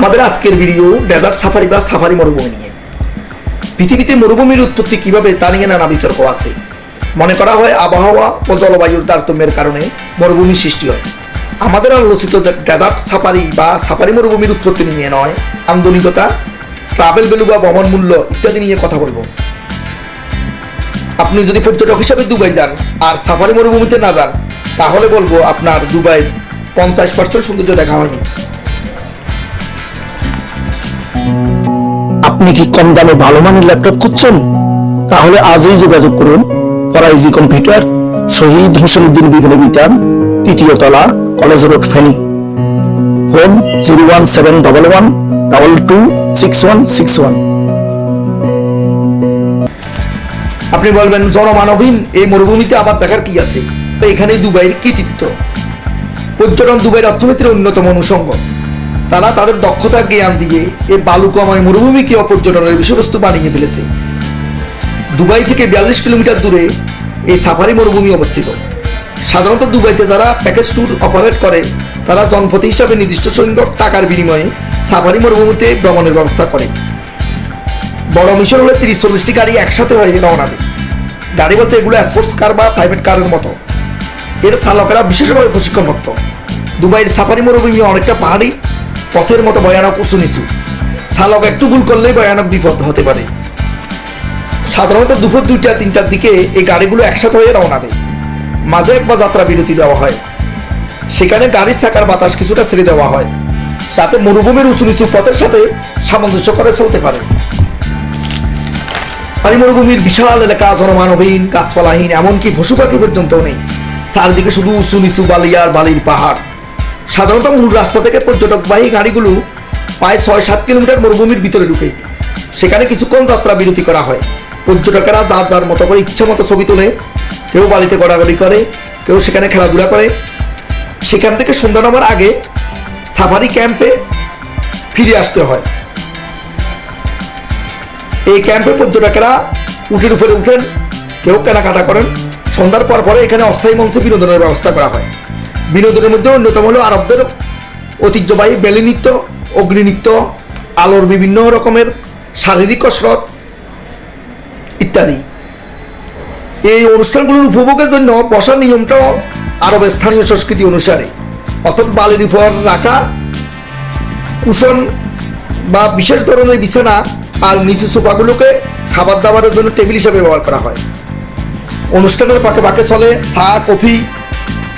আমাদের আজকের video desert safari বা সাফারি মরুভূমি নিয়ে। পৃথিবীতে মরুভূমির উৎপত্তি কীভাবে তা নিয়ে নানা বিতর্ক আছে। মনে করা হয় আবহাওয়া ও জলবায়ুর তারতম্যের কারণে মরুভূমি সৃষ্টি হয়। আমাদের আলোচিত যে ডেজার্ট সাফারি বা সাফারি মরুভূমির উৎপত্তি নিয়ে নয় আন্দোলিকতা ট্রাভেল ভ্যালু বা ভ্রমণ মূল্য ইত্যাদি নিয়ে কথা বলব। আপনি যদি পর্যটক হিসাবে দুবাই যান আর সাফারি মরুভূমিতে না যান, তাহলে বলব আপনার দুবাই পঞ্চাশ পার্সেন্ট সৌন্দর্য দেখা হয়নি। আপনি কি কম দামে ভালো মানের ল্যাপটপ খুঁজছেন? তাহলে আজই যোগাযোগ করুন। ফরাইজি কম্পিউটার, শহীদ হোসেন উদ্দিন বিঘ্ন বিতান, তৃতীয় তলা, college road, Feni. Phone zero one seven double one, double two six one six one. আপনি বলবেন, জনমানবহীন এই মরুভূমিতে আবার দেখার কি আছে? তো এখানে দুবাইয়ের কৃতিত্ব। পর্যটন দুবাইয়ের অর্থনীতির অন্যতম অনুষঙ্গ। তারা তাদের দক্ষতা জ্ঞান দিয়ে এই বালুকাময় মরুভূমিকে অপর্যটনের বিষয়বস্তু বানিয়ে ফেলেছে। দুবাই থেকে বিয়াল্লিশ কিলোমিটার দূরে এই সাফারি মরুভূমি অবস্থিত। সাধারণত দুবাইতে যারা প্যাকেজ ট্যুর অপারেট করে, তারা জনপতি হিসাবে নির্দিষ্ট সংখ্যক টাকার বিনিময়ে সাফারি মরুভূমিতে ভ্রমণের ব্যবস্থা করে। বড় মিশন হলে তিরিশ চল্লিশটি গাড়ি একসাথে হয়ে রওনা দেয়। গাড়ি বলতে এগুলো স্পোর্টস কার বা প্রাইভেট কারের মতো। এর চালকেরা বিশেষভাবে প্রশিক্ষণপ্রাপ্ত। দুবাইয়ের সাফারি মরুভূমি অনেকটা পাহাড়ি পথের মতো ভয়ানক উঁচু নিচু। চালক একটু ভুল করলেই ভয়ানক বিপদ হতে পারে। সাধারণত দুপুর দুইটা, তিনটার দিকে এই গাড়িগুলো একসাথে হয়ে রওনা দেয়। মাঝে একবার যাত্রা বিরতি দেওয়া হয়। সেখানে গাড়ির চাকার বাতাস কিছুটা ছেড়ে দেওয়া হয়। যাতে মরুভূমির উঁচু নিচু পথের সাথে সামঞ্জস্য করে চলতে পারে। পানি মরুভূমির বিশাল এলাকা, জনমানবহীন, গাছপালাহীন, এমনকি পশু পাখি পর্যন্ত নেই। চারদিকে শুধু উঁচু নিচু বালি আর বালির পাহাড়। সাধারণত মূল রাস্তা থেকে পর্যটকবাহী গাড়িগুলো প্রায় ছয় সাত কিলোমিটার মরুভূমির ভিতরে ঢুকে। সেখানে কিছুক্ষণ যাত্রা বিরতি করা হয়। পর্যটকেরা যার যার মতো করে ইচ্ছা মতো ছবি তোলে। কেউ বালিতে গড়াগড়ি করে, কেউ সেখানে খেলাধুলা করে। সেখান থেকে সন্ধ্যা নামার আগে সাফারি ক্যাম্পে ফিরে আসতে হয়। এই ক্যাম্পে পর্যটকেরা উঠের উপরে উঠেন, কেউ কেনাকাটা করেন। সন্ধ্যার পর পরে এখানে অস্থায়ী মঞ্চে বিনোদনের ব্যবস্থা করা হয়। বিনোদনের মধ্যে অন্যতম হলো আরবদের ঐতিহ্যবাহী বেলি নৃত্য, অগ্নি নৃত্য, আলোর বিভিন্ন রকমের শারীরিক কসরত ইত্যাদি। এই অনুষ্ঠানগুলোর উপভোগের জন্য বসার নিয়মটাও আরবের স্থানীয় সংস্কৃতি অনুসারে। অর্থাৎ বালির উপর রাখা, কুশন বা বিশেষ ধরনের বিছানা আর নিচু সোফাগুলোকে খাবার দাবারের জন্য টেবিল হিসাবে ব্যবহার করা হয়। অনুষ্ঠানের পাকে পাকে চলে চা, কফি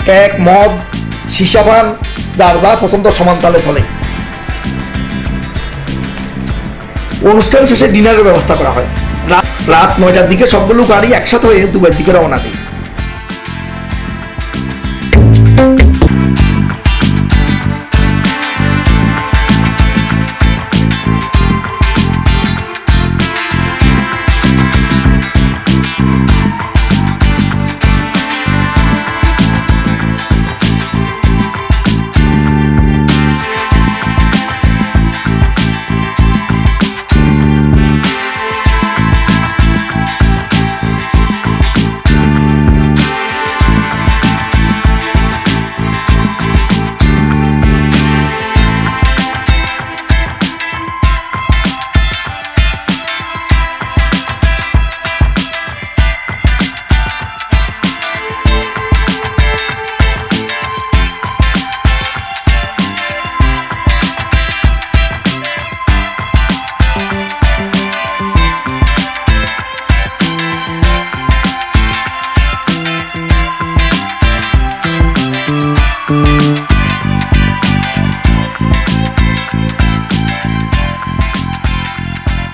কেক মদ সিসাবান, যার যা পছন্দ সমান তালে চলে। অনুষ্ঠান শেষে ডিনারের ব্যবস্থা করা হয়। রাত নয়টার দিকে সবগুলো গাড়ি একসাথে হয়ে দুবাইয়ের দিকে রওনা দেয়।